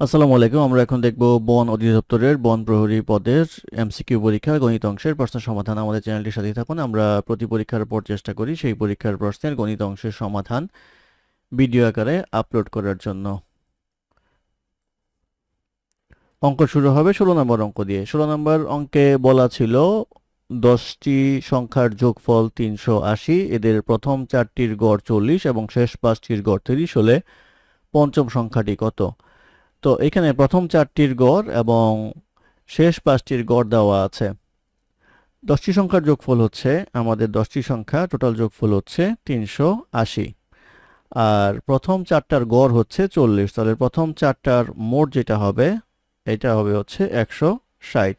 আসসালামু আলাইকুম, আমরা এখন দেখব বন অধিদপ্তরের বন প্রহরী পদের এমসিকিউ পরীক্ষা গণিত অংশের প্রশ্ন সমাধান। আমাদের চ্যানেলটির সাথে থাকুন, আমরা প্রতি পরীক্ষার পর চেষ্টা করি সেই পরীক্ষার প্রশ্নের গণিত অংশের সমাধান ভিডিও আকারে আপলোড করার জন্য। অঙ্ক শুরু হবে ষোলো নম্বর অঙ্ক দিয়ে। ষোলো নম্বর অঙ্কে বলা ছিল দশটি সংখ্যার যোগফল তিনশো আশি, এদের প্রথম চারটির গড় চল্লিশ এবং শেষ পাঁচটির গড় তিরিশ হলে পঞ্চম সংখ্যাটি কত? তো এখানে প্রথম চারটির গড় এবং শেষ পাঁচটির গড় দেওয়া আছে। দশটি সংখ্যার যোগফল হচ্ছে, আমাদের দশটি সংখ্যা, টোটাল যোগফল হচ্ছে তিনশো আশি। আর প্রথম চারটার গড় হচ্ছে চল্লিশ, তাহলে প্রথম চারটার মোট যেটা হবে, এটা হবে হচ্ছে একশো ষাট।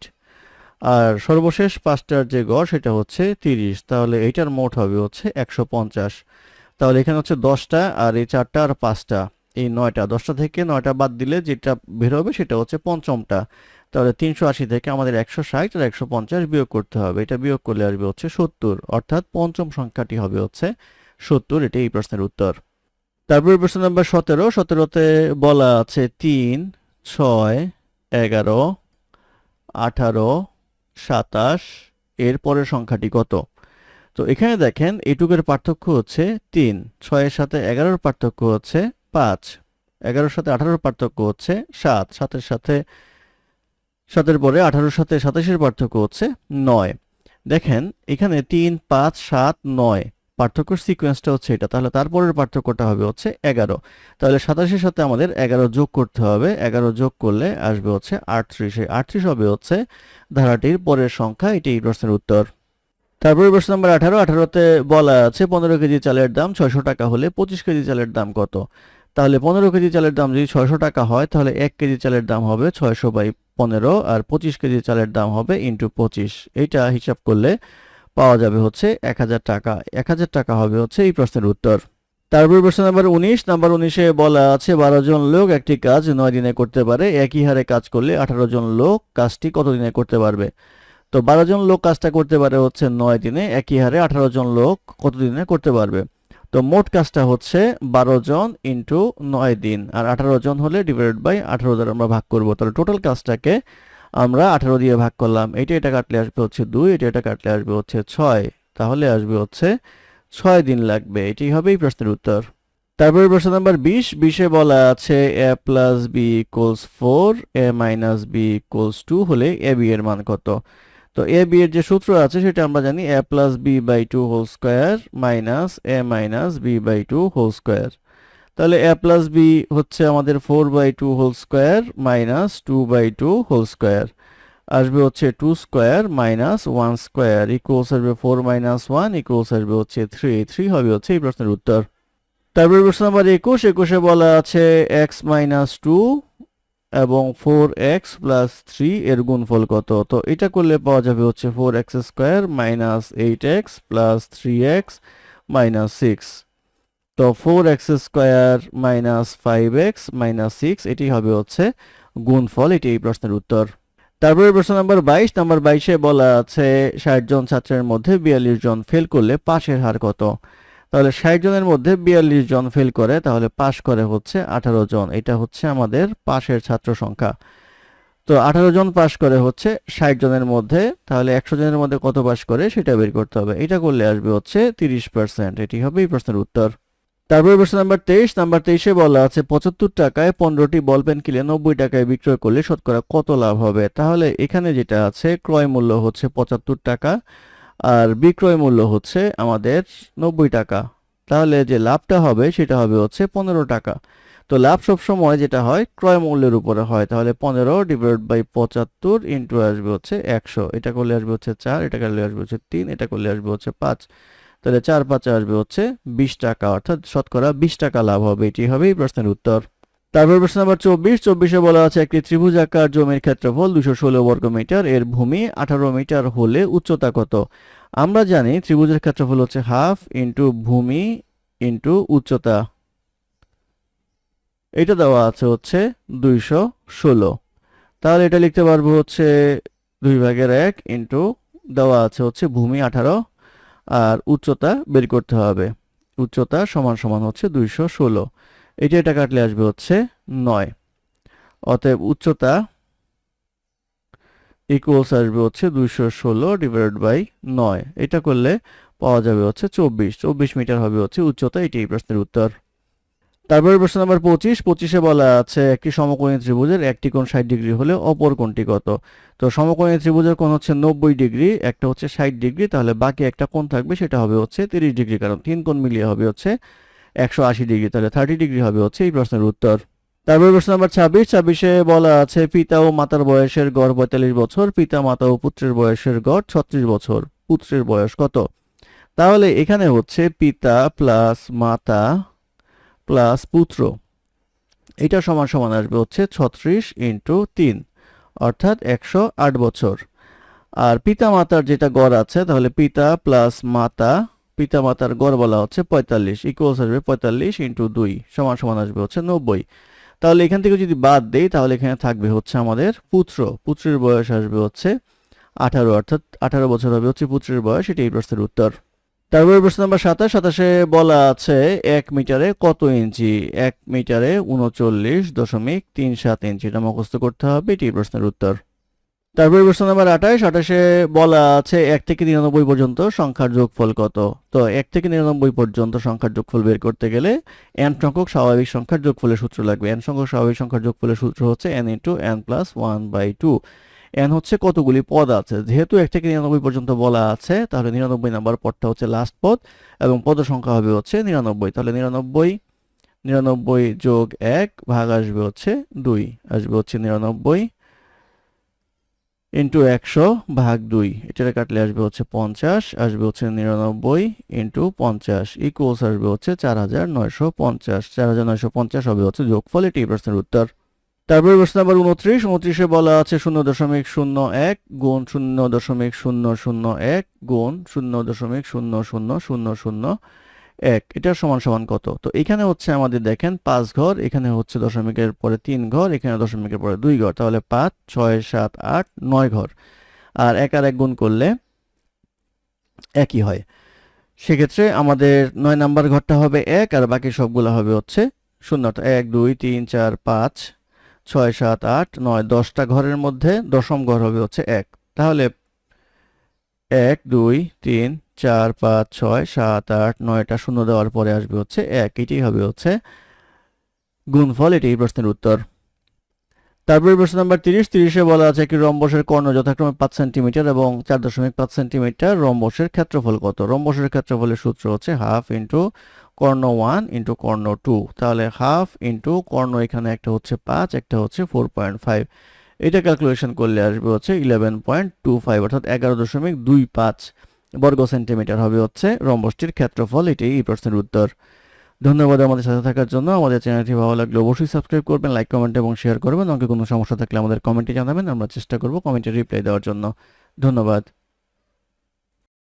আর সর্বশেষ পাঁচটার যে গড়, সেটা হচ্ছে তিরিশ, তাহলে এইটার মোট হবে হচ্ছে একশো পঞ্চাশ। তাহলে এখানে হচ্ছে দশটা, আর এই চারটা আর পাঁচটা। এই নয়টা, দশটা থেকে নয়টা বাদ দিলে যেটা বের হবে সেটা হচ্ছে পঞ্চমটা। তাহলে তিনশো আশি থেকে আমাদের একশো ষাট আর একশো পঞ্চাশ বিয়োগ করতে হবে। এটা বিয়োগ করলে আসবে হচ্ছে সত্তর। অর্থাৎ পঞ্চম সংখ্যাটি হবে হচ্ছে সত্তর। এটি এই প্রশ্নের উত্তর। তারপরে প্রশ্ন নম্বর সতেরো। সতেরোতে বলা আছে তিন, ছয়, এগারো, আঠারো, সাতাশ। এর পরের সংখ্যাটি কত? তো এখানে দেখেন এটুকের পার্থক্য হচ্ছে তিন। ছয়ের সাথে এগারোর পার্থক্য হচ্ছে পাঁচ, এগারোর সাথে আঠারোর পার্থক্য হচ্ছে সাত, সাতের সাথে, সাতের পরে আঠারোর সাথে সাতাশের পার্থক্য হচ্ছে নয়। দেখেন, এখানে তিন, পাঁচ, সাত, নয় পার্থক্য সিকোয়েন্সটা হচ্ছে এটা। তাহলে তারপরের পার্থক্যটা হবে হচ্ছে এগারো। তাহলে সাতাশের সাথে আমাদের এগারো যোগ করতে হবে। এগারো যোগ করলে আসবে হচ্ছে আটত্রিশে। আটত্রিশ হবে হচ্ছে ধারাটির পরের সংখ্যা। এটি এই প্রশ্নের উত্তর। তারপরে প্রশ্ন নম্বর আঠারো। আঠারোতে বলা আছে, পনেরো কেজি চালের দাম ছয়শো টাকা হলে পঁচিশ কেজি চালের দাম কত? তাহলে পনেরো কেজি চালের দাম যদি ছয়শো টাকা হয়, তাহলে এক কেজি চালের দাম হবে ছয়শো বাই পনেরো আর পঁচিশ কেজি চালের দাম হবে ইন্টু পঁচিশ। এইটা হিসাব করলে পাওয়া যাবে হচ্ছে এক হাজার টাকা। এক হাজার টাকা হবে হচ্ছে এই প্রশ্নের উত্তর। তারপর প্রশ্ন নাম্বার উনিশ। নাম্বার উনিশে বলা আছে, বারো জন লোক একটি কাজ নয় দিনে করতে পারে, একই হারে কাজ করলে আঠারো জন লোক কাজটি কত দিনে করতে পারবে? তো বারো জন লোক কাজটা করতে পারে হচ্ছে নয় দিনে, একই হারে আঠারো জন লোক কত দিনে করতে পারবে? তো মোট কাজটা হচ্ছে বারো জন ইন্টু নয় দিন। আর আঠারো জন হলে ডিভাইডেড বাই আঠারো দ্বারা আমরা ভাগ করব। তাহলে টোটাল কাজটাকে আমরা আঠারো দিয়ে ভাগ করলাম। এটা এটা কাটলে আসবে হচ্ছে দুই, এটা এটা কাটলে আসবে হচ্ছে ছয়। তাহলে আসবে হচ্ছে ছয় দিন লাগবে। এটি হবে এই প্রশ্নের উত্তর। তারপরে প্রশ্ন নাম্বার বিশ। বিশে বলা আছে A plus B equals four A minus B equals two হলে এ বি এর মান কত? তো এ বি এর যে সূত্র আছে সেটা আমরা জানি A plus B by two whole square minus A minus B by two whole square তাহলে এ প্লাস বি হচ্ছে আমাদের four by two whole square minus two by two whole square আসবে হচ্ছে two square minus one square equals আসবে four minus one equals আসবে হচ্ছে three three হবে হচ্ছে এই প্রশ্নের উত্তর। তারপরে প্রশ্ন নাম্বার একুশ, একুশে বলা আছে এক্স মাইনাস টু এবং ফোর এক্স প্লাস থ্রি এর গুণফল কত? তো এটা করলে পাওয়া যাবে হচ্ছে four X square minus eight X plus three X minus six তো four X square minus five X minus six এটি হবে হচ্ছে গুণফল, এটি এই প্রশ্নের উত্তর। তারপরে প্রশ্ন নাম্বার বাইশ, নাম্বার বাইশে বলা আছে ষাট জন ছাত্রের মধ্যে বিয়াল্লিশ জন ফেল করলে পাশের হার কত? তাহলে ষাট জনের মধ্যে বিয়াল্লিশ জন ফেল করে, তাহলে পাশ করে হচ্ছে আঠারো জন। এটা হচ্ছে আমাদের পাশের ছাত্র সংখ্যা। তো আঠারো জন পাশ করে হচ্ছে ষাট জনের মধ্যে, তাহলে একশো জনের মধ্যে কত পাশ করে সেটা বের করতে হবে। এটা করলে আসবে হচ্ছে তিরিশ পার্সেন্ট এটি হবে এই প্রশ্নের উত্তর। তারপরে প্রশ্ন নাম্বার তেইশ। নাম্বার তেইশে বলা আছে, পঁচাত্তর টাকায় পনেরোটি বল পেন কিনে নব্বই টাকায় বিক্রয় করলে শতকরা কত লাভ হবে? তাহলে এখানে যেটা আছে, ক্রয় মূল্য হচ্ছে পঁচাত্তর টাকা। আর বিক্রয় মূল্য হচ্ছে আমাদের নব্বই টাকা। তাহলে যে লাভটা হবে, সেটা হবে হচ্ছে পনেরো টাকা। তো লাভ সবসময় যেটা হয়, ক্রয় মূল্যের উপরে হয়। তাহলে পনেরো ডিভাইড বাই পঁচাত্তর ইন্টু আসবে হচ্ছে একশো। এটা করলে আসবে হচ্ছে চার, এটা করলে আসবে হচ্ছে তিন, এটা করলে আসবে হচ্ছে পাঁচ। তাহলে চার পাঁচে আসবে হচ্ছে বিশ টাকা। অর্থাৎ শতকরা বিশ টাকা লাভ হবে। এটি হবে এই প্রশ্নের উত্তর। তারপর প্রশ্ন নাম্বার চব্বিশ। চব্বিশে বলা আছে, একটি ত্রিভুজ আকার জমির ক্ষেত্রফল দুশো ষোলো বর্গ মিটার, এর ভূমি আঠারো মিটার হলে উচ্চতা কত? আমরা জানি ত্রিভুজের ক্ষেত্রফল হচ্ছে হাফ ইন্টু ভূমি ইন্টু উচ্চতা। এটা দেওয়া আছে হচ্ছে দুইশো ষোলো। তাহলে এটা লিখতে পারব হচ্ছে দুই ভাগের এক ইন্টু, দেওয়া আছে হচ্ছে ভূমি আঠারো, আর উচ্চতা বের করতে হবে। উচ্চতা সমান সমান হচ্ছে দুইশো ষোলো। এটা এটা কাটলে আসবে হচ্ছে নয়। অতএব উচ্চতা ইকুয়ালস আসবে হচ্ছে দুইশো ষোলো ডিভাইড বাই নয়। এটা করলে পাওয়া যাবে হচ্ছে চব্বিশ। চব্বিশ মিটার হবে হচ্ছে উচ্চতা এটি এই প্রশ্নের উত্তর। তারপরে প্রশ্ন নাম্বার পঁচিশ। পঁচিশে বলা আছে, একটি সমকোণী ত্রিভুজের একটি কোণ ষাট ডিগ্রি হলে অপর কোণটি কত? তো সমকোণী ত্রিভুজের কোণ হচ্ছে নব্বই ডিগ্রি, একটা হচ্ছে ষাট ডিগ্রি, তাহলে বাকি একটা কোণ থাকবে, সেটা হবে হচ্ছে তিরিশ ডিগ্রি, কারণ তিন কোণ মিলিয়ে হবে হচ্ছে একশো আশি ডিগ্রি, তাহলে থার্টি ডিগ্রি হবে হচ্ছে এই প্রশ্নের উত্তর। তারপরে প্রশ্ন নাম্বার ছাব্বিশ, ছাব্বিশে বলা আছে, পিতা ও মাতার বয়সের গড় পঁয়তাল্লিশ বছর, পিতা, মাতা ও পুত্রের বয়সের গড় ছত্রিশ বছর, পুত্রের বয়স কত? তাহলে এখানে হচ্ছে পিতা প্লাস মাতা প্লাস পুত্র, এটা সমান সমান আসবে হচ্ছে ছত্রিশ ইন্টু তিন, অর্থাৎ একশো আট বছর। আর পিতা, মাতার যেটা গড় আছে, তাহলে পিতা প্লাস মাতা পিতা মাতার গড় বলা হচ্ছে পঁয়তাল্লিশ ইকুয়ালস আসবে পঁয়তাল্লিশ ইন্টু দুই, সমান সমান আসবে হচ্ছে নব্বই। তাহলে এখান থেকে যদি বাদ দেই, তাহলে এখানে থাকবে হচ্ছে আমাদের পুত্র। পুত্রের বয়স আসবে হচ্ছে আঠারো, অর্থাৎ আঠারো বছর হবে হচ্ছে পুত্রের বয়স, এটি এই প্রশ্নের উত্তর। তারপরে প্রশ্ন নাম্বার সাতাশ, সাতাশে বলা আছে এক মিটারে কত ইঞ্চি? এক মিটারে উনচল্লিশ দশমিক তিন সাত ইঞ্চি, এটা মুখস্থ করতে হবে, এটি প্রশ্নের উত্তর। তারপরে প্রশ্ন নাম্বার আঠাশ, আঠাশে বলা আছে এক থেকে নিরানব্বই পর্যন্ত সংখ্যার যোগফল কত? তো এক থেকে নিরানব্বই পর্যন্ত সংখ্যার যোগফল বের করতে গেলে এন সংখ্যক স্বাভাবিক সংখ্যার যোগফলের সূত্র লাগবে। এন সংখ্যক স্বাভাবিক সংখ্যার যোগফলের সূত্র হচ্ছে N into N plus one by two N হচ্ছে কতগুলি পদ আছে? যেহেতু এক থেকে নিরানব্বই পর্যন্ত বলা আছে, তাহলে নিরানব্বই নাম্বার পদটা হচ্ছে লাস্ট পদ এবং পদ সংখ্যা হবে হচ্ছে নিরানব্বই। তাহলে নিরানব্বই নিরানব্বই যোগ এক ভাগ আসবে হচ্ছে দুই, আসবে হচ্ছে নিরানব্বই। ইন্টু একশো ভাগ দুই। এটা কাটলে আসবে হচ্ছে পঞ্চাশ, আসবে হচ্ছে নিরানব্বই ইন্টু পঞ্চাশ। ইকুয়ালস আসবে হচ্ছে চার হাজার নয়শো পঞ্চাশ। চার হাজার নয়শো পঞ্চাশ হবে হচ্ছে যোগফল, এটি প্রশ্নের উত্তর। তারপরে প্রশ্ন নাম্বার উনত্রিশ। উনত্রিশে বলা আছে শূন্য দশমিক শূন্য এক গুণ শূন্য দশমিক শূন্য শূন্য এক গুণ শূন্য দশমিক শূন্য শূন্য শূন্য শূন্য। এক, এটা সমান সমান কত? তো এখানে হচ্ছে আমাদের দেখেন পাঁচ ঘর, এখানে হচ্ছে দশমিকের পরে তিন ঘর, এখানে দশমিকের পরে দুই ঘর, তাহলে পাঁচ, ছয়, সাত, আট, নয় ঘর। আর এক আর এক গুণ করলে একই হয়। সেক্ষেত্রে আমাদের নয় নাম্বার ঘরটা হবে এক, আর বাকি সবগুলো হবে হচ্ছে শূন্য। এক, দুই, তিন, চার, পাঁচ, ছয়, সাত, আট, নয়, দশটা ঘরের মধ্যে দশম ঘর হবে হচ্ছে এক। তাহলে এক, দুই, তিন চার, পাঁচ, ছয়, সাত, আট, নয়টা শূন্য দেওয়ার পরে আসবে হচ্ছে এক। এটাই হবে হচ্ছে গুণফল এটি এই প্রশ্নের উত্তর। তারপরে প্রশ্ন নাম্বার তিরিশ। তিরিশে বলা আছে একটি রম্বসের কর্ণ যথাক্রমে পাঁচ সেন্টিমিটার এবং চার দশমিক পাঁচ সেন্টিমিটার রম্বসের ক্ষেত্রফল কত? রম্বসের ক্ষেত্রফলের সূত্র হচ্ছে হাফ ইন্টু কর্ণ ওয়ান ইন্টু কর্ণ টু। তাহলে হাফ ইন্টু কর্ণ এখানে একটা হচ্ছে পাঁচ, একটা হচ্ছে ফোর পয়েন্ট ফাইভ। এটা ক্যালকুলেশন করলে আসবে হচ্ছে ইলেভেন পয়েন্ট টু ফাইভ, অর্থাৎ এগারো দশমিক দুই পাঁচ। বর্গ সেন্টিমিটার হবে হচ্ছে রম্বসটির ক্ষেত্রফল এটি এই প্রশ্নের উত্তর। ধন্যবাদ আমাদের সাথে থাকার জন্য। আমাদের চ্যানেলটি ভালো লাগলে অবশ্যই সাবস্ক্রাইব করবেন, লাইক, কমেন্ট এবং শেয়ার করবেন। আমাকে কোনো সমস্যা থাকলে আমাদের কমেন্টে জানাবেন, আমরা চেষ্টা করব কমেন্টে রিপ্লাই দেওয়ার জন্য। ধন্যবাদ।